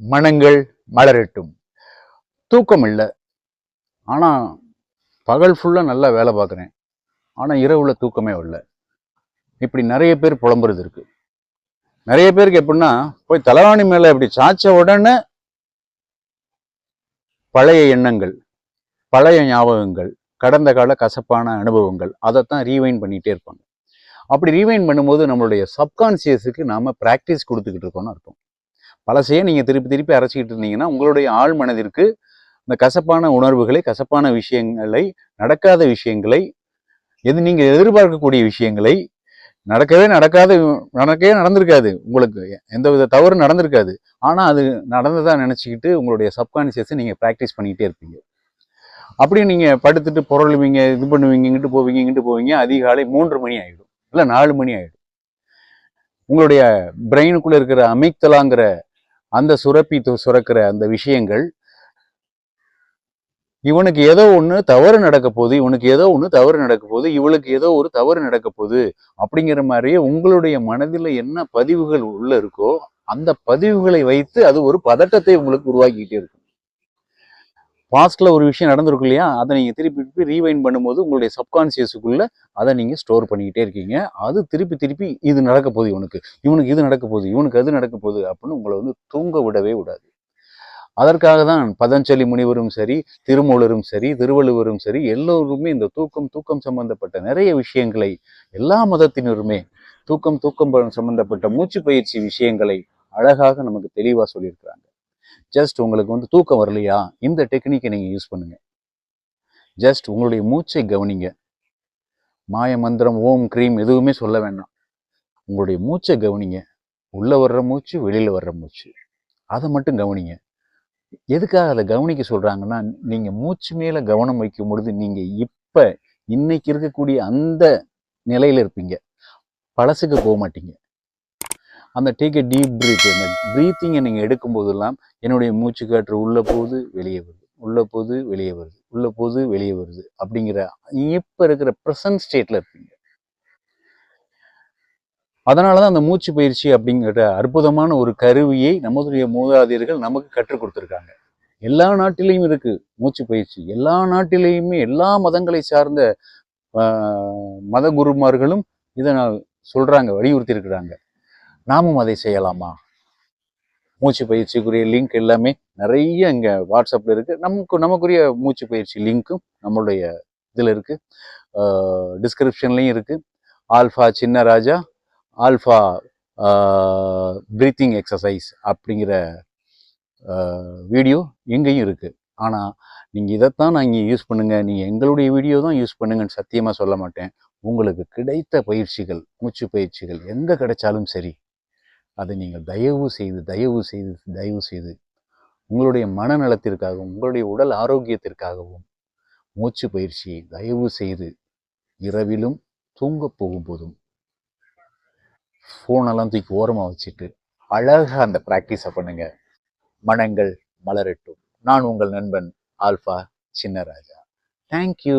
மனங்கள் மலரட்டும். தூக்கம் இல்லை ஆனால் பகல் ஃபுல்லாக நல்லா வேலை பார்க்குறேன். ஆனால் இரவுல தூக்கமே இல்லை இப்படி நிறைய பேர் புலம்புறது இருக்கு. நிறைய பேருக்கு எப்படின்னா போய் தலைவாணி மேலே இப்படி சாய்ச்ச உடனே பழைய எண்ணங்கள் பழைய ஞாபகங்கள் கடந்த கால கசப்பான அனுபவங்கள் அதைத்தான் ரீவைன் பண்ணிகிட்டே இருப்பாங்க. அப்படி ரீவைன் பண்ணும்போது நம்மளுடைய சப்கான்சியஸுக்கு நாம் ப்ராக்டிஸ் கொடுத்துக்கிட்டு இருக்கோம்னு அர்த்தம். பழசையே நீங்கள் திருப்பி திருப்பி அரைச்சிக்கிட்டு இருந்தீங்கன்னா உங்களுடைய ஆழ் மனதிற்கு இந்த கசப்பான உணர்வுகளை கசப்பான விஷயங்களை நடக்காத விஷயங்களை எது நீங்கள் எதிர்பார்க்கக்கூடிய விஷயங்களை நடக்கவே நடக்காத நடக்கவே நடந்திருக்காது உங்களுக்கு. எந்த வித தவறு நடந்திருக்காது. ஆனால் அது நடந்ததாக நினச்சிக்கிட்டு உங்களுடைய சப்கான்சியஸை நீங்கள் ப்ராக்டிஸ் பண்ணிக்கிட்டே இருப்பீங்க. அப்படி நீங்கள் படுத்துட்டு புரளுவீங்க இது பண்ணுவீங்க இங்கிட்டு போவீங்க இங்கிட்டு போவீங்க அதிகாலை மூன்று மணி ஆகிடும் இல்லை நாலு மணி ஆகிடும் உங்களுடைய பிரெயினுக்குள்ளே இருக்கிற அமைத்தலாங்கிற அந்த சுரப்பி சுரக்கிற அந்த விஷயங்கள் இவனுக்கு ஏதோ ஒன்று தவறு நடக்க போகுது இவனுக்கு ஏதோ ஒன்று தவறு நடக்க போகுது இவளுக்கு ஏதோ ஒரு தவறு நடக்க போகுது அப்படிங்கிற மாதிரியே உங்களுடைய மனதில் என்ன பதிவுகள் உள்ள இருக்கோ அந்த பதிவுகளை வைத்து அது ஒரு பதட்டத்தை உங்களுக்கு உருவாக்கிக்கிட்டே இருக்கும். பாஸ்ட்ல ஒரு விஷயம் நடந்திருக்கு இல்லையா? அதை நீங்கள் திருப்பி திருப்பி ரீவைண்ட் பண்ணும்போது உங்களுடைய சப்கான்சியஸுக்குள்ளே அதை நீங்கள் ஸ்டோர் பண்ணிக்கிட்டே இருக்கீங்க. அது திருப்பி திருப்பி இது நடக்க போகுது இவனுக்கு. இவனுக்கு இது நடக்க போகுது. இவனுக்கு அது நடக்க போகுது அப்படின்னு உங்களை வந்து தூங்க விடவே விடாது. அதற்காக தான் பதஞ்சலி முனிவரும் சரி திருமூலரும் சரி திருவள்ளுவரும் சரி எல்லோருமே இந்த தூக்கம் தூக்கம் சம்பந்தப்பட்ட நிறைய விஷயங்களை எல்லா மதத்தினருமே தூக்கம் தூக்கம் ப- சம்பந்தப்பட்ட மூச்சு பயிற்சி விஷயங்களை அழகாக நமக்கு தெளிவாக சொல்லியிருக்கிறாங்க. ஜஸ்ட் உங்களுக்கு வந்து தூக்கம் வரலையா? இந்த டெக்னிக்கை நீங்க யூஸ் பண்ணுங்க. ஜஸ்ட் உங்களுடைய மூச்சை கவனிங்க. மாய மந்திரம் ஓம் க்ரீம் எதுவுமே சொல்ல வேண்டாம். உங்களுடைய மூச்சை கவனிங்க. உள்ள வர்ற மூச்சு வெளியில வர்ற மூச்சு. அதை மட்டும் கவனிங்க. எதுக்காக அதை கவனிக்க சொல்றாங்கன்னா நீங்க மூச்சு மேல கவனம் வைக்கும் பொழுது நீங்க இப்ப இன்னைக்கு இருக்கக்கூடிய அந்த நிலையில இருப்பீங்க. பழசுக்கு போக மாட்டீங்க. அந்த டேக் எ டீப் ப்ரீத் அந்த ப்ரீத்திங்கை நீங்கள் எடுக்கும் போதெல்லாம் என்னுடைய மூச்சு காற்று உள்ள போகுது வெளியே வருது. உள்ள போகுது வெளியே வருது. உள்ள போகுது வெளியே வருது அப்படிங்கிற இப்போ இருக்கிற ப்ரெசன்ட் ஸ்டேட்ல இருப்பீங்க. அதனால தான் அந்த மூச்சு பயிற்சி அப்படிங்கிற அற்புதமான ஒரு கருவியை நம்முடைய மூதாதையர்கள் நமக்கு கற்றுக் கொடுத்துருக்காங்க. எல்லா நாட்டிலையும் இருக்கு மூச்சு பயிற்சி. எல்லா நாட்டிலையுமே எல்லா மதங்களை சார்ந்த மத குருமார்களும் இதை நான் சொல்றாங்க வலியுறுத்தி இருக்கிறாங்க நாமும் அதை செய்யலாமா? மூச்சு பயிற்சிக்குரிய லிங்க் எல்லாமே நிறைய இங்கே வாட்ஸ்அப்பில் இருக்குது நமக்கு நமக்குரிய மூச்சு பயிற்சி லிங்க்கும் நம்மளுடைய இதில் இருக்குது டிஸ்கிரிப்ஷன்லையும் இருக்குது ஆல்ஃபா சின்ன ராஜா ஆல்ஃபா ப்ரீத்திங் எக்ஸசைஸ் அப்படிங்கிற வீடியோ எங்கேயும் இருக்குது ஆனால் நீங்கள் இதைத்தான் நான் இங்கே யூஸ் பண்ணுங்கள் நீங்கள் எங்களுடைய வீடியோ தான் யூஸ் பண்ணுங்கன்னு சத்தியமாக சொல்ல மாட்டேன். உங்களுக்கு கிடைத்த பயிற்சிகள் மூச்சு பயிற்சிகள் எங்கே கிடைச்சாலும் சரி அதை நீங்கள் தயவு செய்து தயவு செய்து தயவு செய்து உங்களுடைய மனநலத்திற்காகவும் உங்களுடைய உடல் ஆரோக்கியத்திற்காகவும் மூச்சு பயிற்சியை தயவு செய்து இரவிலும் தூங்கப் போகும்போதும் ஃபோனெல்லாம் தூக்கி ஓரமாக வச்சுட்டு அழகாக அந்த ப்ராக்டிஸை பண்ணுங்க. மனங்கள் மலரட்டும். நான் உங்கள் நண்பன் ஆல்ஃபா சின்னராஜா. தேங்க்யூ